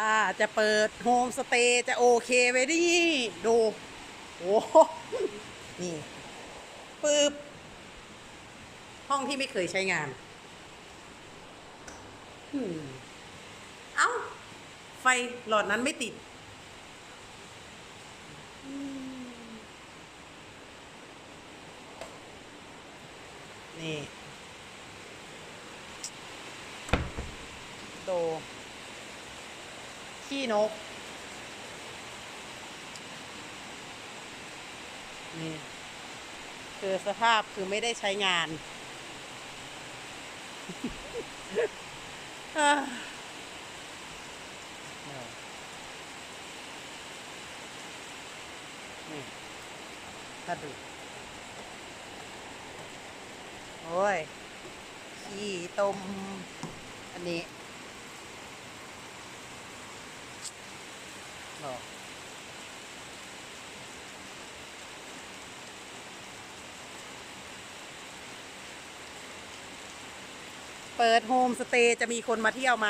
อ่าจะเปิดโฮมสเตย์จะโอเคไหมนี่ดูโอ้โหนี่ปึ๊บห้องที่ไม่เคยใช้งาน เอ้า ไฟหลอดนั้นไม่ติด นี่ โด ขี้นก นี่ คือสภาพคือไม่ได้ใช้งานอ่านี่ถ้าดู โอ้ย ขี้ตมอันนี้ หรอเปิดโฮมสเตย์จะมีคนมาเที่ยวไหม